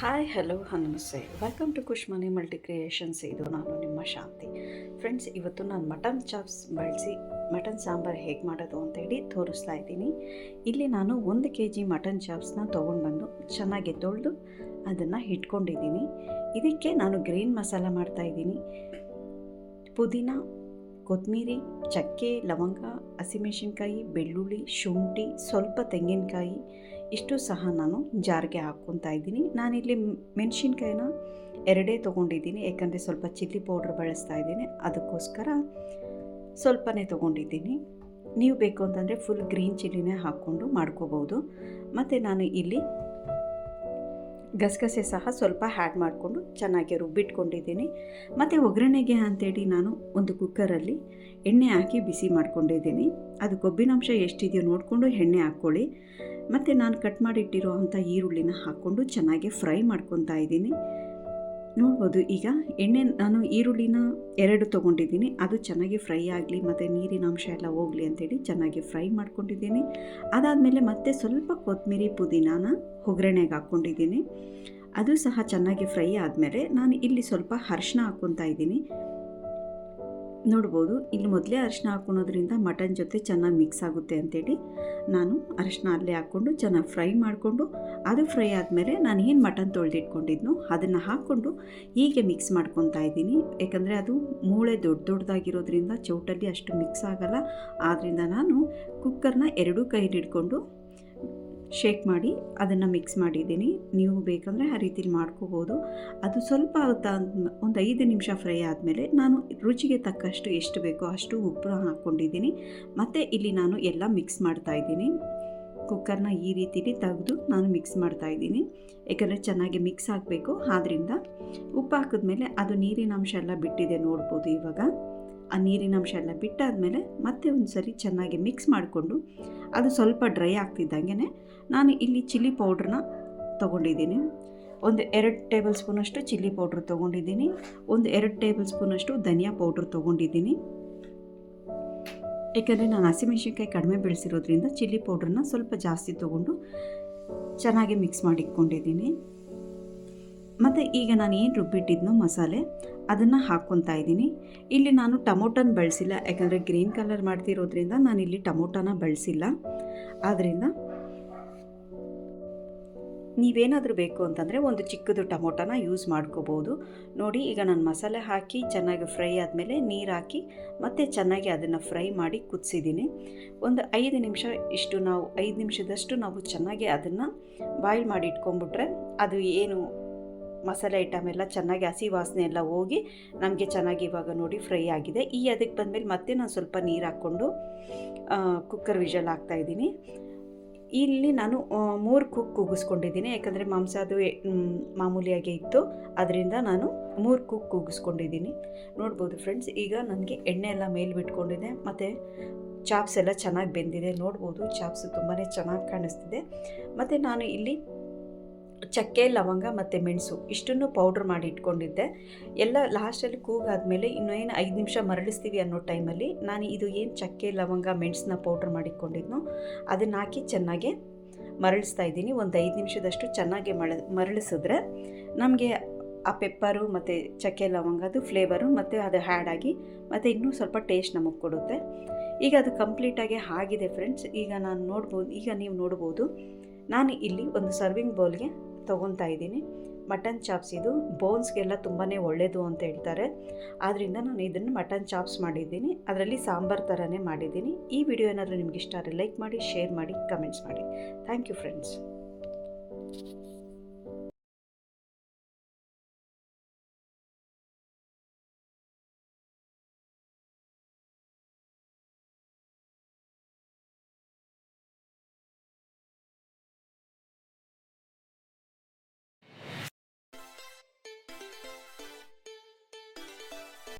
Hi, hello, ನಮಸ್ತೆ. Welcome to Kushmani multi creations ಇದು ನಾನು ನಿಮ್ಮ ಶಾಂತಿ. ಫ್ರೆಂಡ್ಸ್ ಇವತ್ತು ನಾನು ಮಟನ್ ಚಾಪ್ಸ್ ಬಳಸಿ ಮಟನ್ ಸಾಂಬಾರು ಹೇಗೆ ಮಾಡೋದು ಅಂತೇಳಿ ತೋರಿಸ್ತಾ ಇದ್ದೀನಿ. ಇಲ್ಲಿ ನಾನು ಒಂದು ಕೆ ಜಿ ಮಟನ್ ಚಾಪ್ಸ್ನ ತೊಗೊಂಡು ಬಂದು ಚೆನ್ನಾಗಿ ತೊಳೆದು ಅದನ್ನು ಇಟ್ಕೊಂಡಿದ್ದೀನಿ ಇದಕ್ಕೆ ನಾನು ಗ್ರೀನ್ ಮಸಾಲ ಮಾಡ್ತಾಯಿದ್ದೀನಿ ಪುದೀನ ಕೊತ್ತಂಬರಿ, ಚಕ್ಕೆ, ಲವಂಗ, ಹಸಿಮೆಣಸಿನ್ಕಾಯಿ, ಬೆಳ್ಳುಳ್ಳಿ, ಶುಂಠಿ, ಸ್ವಲ್ಪ ತೆಂಗಿನಕಾಯಿ, ಇಷ್ಟು ಸಹ ನಾನು ಜಾರಿಗೆ ಹಾಕ್ಕೊತಾ ಇದ್ದೀನಿ. ನಾನಿಲ್ಲಿ ಮೆಣಸಿನ್ಕಾಯಿನ ಎರಡೇ ತೊಗೊಂಡಿದ್ದೀನಿ ಯಾಕಂದರೆ ಸ್ವಲ್ಪ ಚಿಲ್ಲಿ ಪೌಡ್ರ್ ಬಳಸ್ತಾ ಇದ್ದೀನಿ. ಅದಕ್ಕೋಸ್ಕರ ಸ್ವಲ್ಪನೇ ತೊಗೊಂಡಿದ್ದೀನಿ. ನೀವು ಬೇಕು ಅಂತಂದರೆ ಫುಲ್ ಗ್ರೀನ್ ಚಿಲ್ಲಿನೇ ಹಾಕ್ಕೊಂಡು ಮಾಡ್ಕೋಬೋದು. ಮತ್ತು ನಾನು ಇಲ್ಲಿ ಗಸಗಸೆ ಸಹ ಸ್ವಲ್ಪ ಹ್ಯಾಡ್ ಮಾಡಿಕೊಂಡು ಚೆನ್ನಾಗಿ ರುಬ್ಬಿಟ್ಕೊಂಡಿದ್ದೀನಿ. ಮತ್ತು ಒಗ್ಗರಣೆಗೆ ಅಂತೇಳಿ ನಾನು ಒಂದು ಕುಕ್ಕರಲ್ಲಿ ಎಣ್ಣೆ ಹಾಕಿ ಬಿಸಿ ಮಾಡ್ಕೊಂಡಿದ್ದೀನಿ. ಅದು ಕೊಬ್ಬಿನಾಂಶ ಎಷ್ಟಿದೆಯೋ ನೋಡಿಕೊಂಡು ಎಣ್ಣೆ ಹಾಕ್ಕೊಳ್ಳಿ. ಮತ್ತು ನಾನು ಕಟ್ ಮಾಡಿಟ್ಟಿರೋ ಅಂಥ ಈರುಳ್ಳಿನ ಹಾಕ್ಕೊಂಡು ಚೆನ್ನಾಗಿ ಫ್ರೈ ಮಾಡ್ಕೊತಾ ಇದ್ದೀನಿ. ನೋಡ್ಬೋದು, ಈಗ ಎಣ್ಣೆ ನಾನು ಈರುಳ್ಳಿನ ಎರಡು ತೊಗೊಂಡಿದ್ದೀನಿ. ಅದು ಚೆನ್ನಾಗಿ ಫ್ರೈ ಆಗಲಿ, ಮತ್ತು ನೀರಿನ ಅಂಶ ಎಲ್ಲ ಹೋಗಲಿ ಅಂತೇಳಿ ಚೆನ್ನಾಗಿ ಫ್ರೈ ಮಾಡ್ಕೊಂಡಿದ್ದೀನಿ. ಅದಾದಮೇಲೆ ಮತ್ತೆ ಸ್ವಲ್ಪ ಕೊತ್ತಂಬರಿ ಪುದೀನಾನ ಒಗ್ಗರಣೆಗೆ ಹಾಕ್ಕೊಂಡಿದ್ದೀನಿ. ಅದು ಸಹ ಚೆನ್ನಾಗಿ ಫ್ರೈ ಆದಮೇಲೆ ನಾನು ಇಲ್ಲಿ ಸ್ವಲ್ಪ ಅರ್ಶಿನ ಹಾಕ್ಕೊತಾ ಇದ್ದೀನಿ. ನೋಡ್ಬೋದು, ಇಲ್ಲಿ ಮೊದಲೇ ಅರಿಶಿನ ಹಾಕ್ಕೊಳೋದ್ರಿಂದ ಮಟನ್ ಜೊತೆ ಚೆನ್ನಾಗಿ ಮಿಕ್ಸ್ ಆಗುತ್ತೆ ಅಂತೇಳಿ ನಾನು ಅರಿಶಿನ ಅಲ್ಲೇ ಹಾಕ್ಕೊಂಡು ಚೆನ್ನಾಗಿ ಫ್ರೈ ಮಾಡಿಕೊಂಡು, ಅದು ಫ್ರೈ ಆದಮೇಲೆ ನಾನು ಏನು ಮಟನ್ ತೊಳೆದಿಟ್ಕೊಂಡಿದ್ನೋ ಅದನ್ನು ಹಾಕ್ಕೊಂಡು ಹೀಗೆ ಮಿಕ್ಸ್ ಮಾಡ್ಕೊತಾ ಇದ್ದೀನಿ. ಯಾಕಂದರೆ ಅದು ಮೂಳೆ ದೊಡ್ಡ ದೊಡ್ಡದಾಗಿರೋದ್ರಿಂದ ಚೌಟಲ್ಲಿ ಅಷ್ಟು ಮಿಕ್ಸ್ ಆಗಲ್ಲ. ಆದ್ದರಿಂದ ನಾನು ಕುಕ್ಕರ್ನ ಎರಡೂ ಕೈಲಿ ಹಿಡ್ಕೊಂಡು ಶೇಕ್ ಮಾಡಿ ಅದನ್ನು ಮಿಕ್ಸ್ ಮಾಡಿದ್ದೀನಿ. ನೀವು ಬೇಕಂದರೆ ಆ ರೀತಿಲಿ ಮಾಡ್ಕೋಬೋದು. ಅದು ಸ್ವಲ್ಪ ಒಂದು ಐದು ನಿಮಿಷ ಫ್ರೈ ಆದಮೇಲೆ ನಾನು ರುಚಿಗೆ ತಕ್ಕಷ್ಟು ಎಷ್ಟು ಬೇಕೋ ಅಷ್ಟು ಉಪ್ಪು ಹಾಕ್ಕೊಂಡಿದ್ದೀನಿ ಮತ್ತು ಇಲ್ಲಿ ನಾನು ಎಲ್ಲ ಮಿಕ್ಸ್ ಮಾಡ್ತಾ ಇದ್ದೀನಿ. ಕುಕ್ಕರ್ನ ಈ ರೀತಿಲಿ ತೆಗೆದು ನಾನು ಮಿಕ್ಸ್ ಮಾಡ್ತಾ ಇದ್ದೀನಿ. ಯಾಕಂದರೆ ಚೆನ್ನಾಗಿ ಮಿಕ್ಸ್ ಆಗಬೇಕು. ಆದ್ದರಿಂದ ಉಪ್ಪು ಹಾಕಿದ್ಮೇಲೆ ಅದು ನೀರಿನ ಅಂಶ ಎಲ್ಲ ಬಿಟ್ಟಿದೆ ನೋಡ್ಬೋದು ಇವಾಗ. ಆ ನೀರಿನ ಅಂಶ ಎಲ್ಲ ಬಿಟ್ಟಾದಮೇಲೆ ಮತ್ತೆ ಒಂದು ಸರಿ ಚೆನ್ನಾಗಿ ಮಿಕ್ಸ್ ಮಾಡಿಕೊಂಡು ಅದು ಸ್ವಲ್ಪ ಡ್ರೈ ಆಗ್ತಿದ್ದಂಗೆ ನಾನು ಇಲ್ಲಿ ಚಿಲ್ಲಿ ಪೌಡ್ರನ್ನ ತೊಗೊಂಡಿದ್ದೀನಿ. ಒಂದು ಎರಡು ಟೇಬಲ್ ಸ್ಪೂನಷ್ಟು ಚಿಲ್ಲಿ ಪೌಡ್ರ್ ತೊಗೊಂಡಿದ್ದೀನಿ. ಒಂದು ಎರಡು ಟೇಬಲ್ ಸ್ಪೂನಷ್ಟು ಧನಿಯಾ ಪೌಡ್ರ್ ತೊಗೊಂಡಿದ್ದೀನಿ. ಏಕೆಂದರೆ ನಾನು ಹಸಿಮೆಣಸಿನ್ಕಾಯಿ ಕಡಿಮೆ ಬೆಳೆಸಿರೋದ್ರಿಂದ ಚಿಲ್ಲಿ ಪೌಡ್ರನ್ನ ಸ್ವಲ್ಪ ಜಾಸ್ತಿ ತೊಗೊಂಡು ಚೆನ್ನಾಗಿ ಮಿಕ್ಸ್ ಮಾಡಿ ಇಟ್ಕೊಂಡಿದ್ದೀನಿ ಮತ್ತು ಈಗ ನಾನು ಏನು ರುಬ್ಬಿಟ್ಟಿದ್ನೋ ಮಸಾಲೆ, ಅದನ್ನು ಹಾಕ್ಕೊತಾ ಇದ್ದೀನಿ. ಇಲ್ಲಿ ನಾನು ಟೊಮೊಟೊನ ಬಳಸಿಲ್ಲ, ಯಾಕಂದರೆ ಗ್ರೀನ್ ಕಲರ್ ಮಾಡ್ತಿರೋದ್ರಿಂದ ನಾನು ಇಲ್ಲಿ ಟೊಮೊಟೊನ ಬಳಸಿಲ್ಲ. ಆದ್ದರಿಂದ ನೀವೇನಾದರೂ ಬೇಕು ಅಂತಂದರೆ ಒಂದು ಚಿಕ್ಕದು ಟೊಮೊಟೊನ ಯೂಸ್ ಮಾಡ್ಕೋಬೋದು. ನೋಡಿ, ಈಗ ನಾನು ಮಸಾಲೆ ಹಾಕಿ ಚೆನ್ನಾಗಿ ಫ್ರೈ ಆದಮೇಲೆ ನೀರು ಹಾಕಿ ಮತ್ತೆ ಚೆನ್ನಾಗಿ ಅದನ್ನು ಫ್ರೈ ಮಾಡಿ ಕುದಿಸಿದ್ದೀನಿ. ಒಂದು ಐದು ನಿಮಿಷ ಇಷ್ಟು ನಾವು, ಐದು ನಿಮಿಷದಷ್ಟು ನಾವು ಚೆನ್ನಾಗಿ ಅದನ್ನು ಬಾಯ್ಲ್ ಮಾಡಿ ಇಟ್ಕೊಂಡ್ಬಿಟ್ರೆ ಅದು ಏನು ಮಸಾಲೆ ಐಟಮ್ ಎಲ್ಲ ಚೆನ್ನಾಗಿ ಹಸಿ ವಾಸನೆ ಎಲ್ಲ ಹೋಗಿ ನಮಗೆ ಚೆನ್ನಾಗಿ ಇವಾಗ ನೋಡಿ ಫ್ರೈ ಆಗಿದೆ. ಈ ಅದಕ್ಕೆ ಬಂದಮೇಲೆ ಮತ್ತೆ ನಾನು ಸ್ವಲ್ಪ ನೀರು ಹಾಕ್ಕೊಂಡು ಕುಕ್ಕರ್ ವಿಷಲ್ ಹಾಕ್ತಾಯಿದ್ದೀನಿ ಇಲ್ಲಿ ನಾನು ಮೂರು ಕುಕ್ ಕೂಗಿಸ್ಕೊಂಡಿದ್ದೀನಿ. ಯಾಕಂದರೆ ಮಾಂಸ ಅದು ಮಾಮೂಲಿಯಾಗಿ ಇತ್ತು. ಅದರಿಂದ ನಾನು ಮೂರು ಕುಕ್ ಕೂಗಿಸ್ಕೊಂಡಿದ್ದೀನಿ. ನೋಡ್ಬೋದು ಫ್ರೆಂಡ್ಸ್ ಈಗ ನನಗೆ ಎಣ್ಣೆ ಎಲ್ಲ ಮೇಲೆ ಬಿಟ್ಕೊಂಡಿದೆ. ಮತ್ತು ಚಾಪ್ಸ್ ಎಲ್ಲ ಚೆನ್ನಾಗಿ ಬೆಂದಿದೆ. ನೋಡ್ಬೋದು ಚಾಪ್ಸ್ ತುಂಬಾ ಚೆನ್ನಾಗಿ ಕಾಣಿಸ್ತಿದೆ. ಮತ್ತು ನಾನು ಇಲ್ಲಿ ಚಕ್ಕೆ, ಲವಂಗ ಮತ್ತು ಮೆಣಸು ಇಷ್ಟನ್ನು ಪೌಡ್ರ್ ಮಾಡಿ ಇಟ್ಕೊಂಡಿದ್ದೆ. ಎಲ್ಲ ಲಾಸ್ಟಲ್ಲಿ ಕೂಗಾದಮೇಲೆ ಇನ್ನೂ ಏನು ಐದು ನಿಮಿಷ ಮರಳಿಸ್ತೀವಿ ಅನ್ನೋ ಟೈಮಲ್ಲಿ ನಾನು ಇದು ಏನು ಚಕ್ಕೆ, ಲವಂಗ, ಮೆಣಸನ್ನ ಪೌಡ್ರ್ ಮಾಡಿಕೊಂಡಿದ್ನೋ ಅದನ್ನು ಹಾಕಿ ಚೆನ್ನಾಗಿ ಮರಳಿಸ್ತಾ ಇದ್ದೀನಿ. ಒಂದು ಐದು ನಿಮಿಷದಷ್ಟು ಚೆನ್ನಾಗಿ ಮಳ, ಮರಳಿಸಿದ್ರೆ ನಮಗೆ ಆ ಪೆಪ್ಪರು ಮತ್ತು ಚಕ್ಕೆ ಲವಂಗದು ಫ್ಲೇವರು ಮತ್ತು ಅದು ಹ್ಯಾಡ್ ಆಗಿ ಮತ್ತು ಇನ್ನೂ ಸ್ವಲ್ಪ ಟೇಸ್ಟ್ ನಮಗೆ ಕೊಡುತ್ತೆ. ಈಗ ಅದು ಕಂಪ್ಲೀಟಾಗಿ ಆಗಿದೆ ಫ್ರೆಂಡ್ಸ್ ಈಗ ನಾನು ನೋಡ್ಬೋದು, ಈಗ ನೀವು ನೋಡ್ಬೋದು. ನಾನು ಇಲ್ಲಿ ಒಂದು ಸರ್ವಿಂಗ್ ಬೌಲ್ಗೆ ತೊಗೊತಾ ಇದ್ದೀನಿ. ಮಟನ್ ಚಾಪ್ಸ್ ಇದು ಬೋನ್ಸ್ಗೆಲ್ಲ ತುಂಬಾ ಒಳ್ಳೆಯದು ಅಂತ ಹೇಳ್ತಾರೆ. ಆದ್ದರಿಂದ ನಾನು ಇದನ್ನು ಮಟನ್ ಚಾಪ್ಸ್ ಮಾಡಿದ್ದೀನಿ. ಅದರಲ್ಲಿ ಸಾಂಬಾರು ಥರನೇ ಮಾಡಿದ್ದೀನಿ. ಈ ವಿಡಿಯೋ ಏನಾದರೂ ನಿಮ್ಗೆ ಇಷ್ಟ ಆದರೆ ಲೈಕ್ ಮಾಡಿ, ಶೇರ್ ಮಾಡಿ, ಕಮೆಂಟ್ಸ್ ಮಾಡಿ. Thank you friends.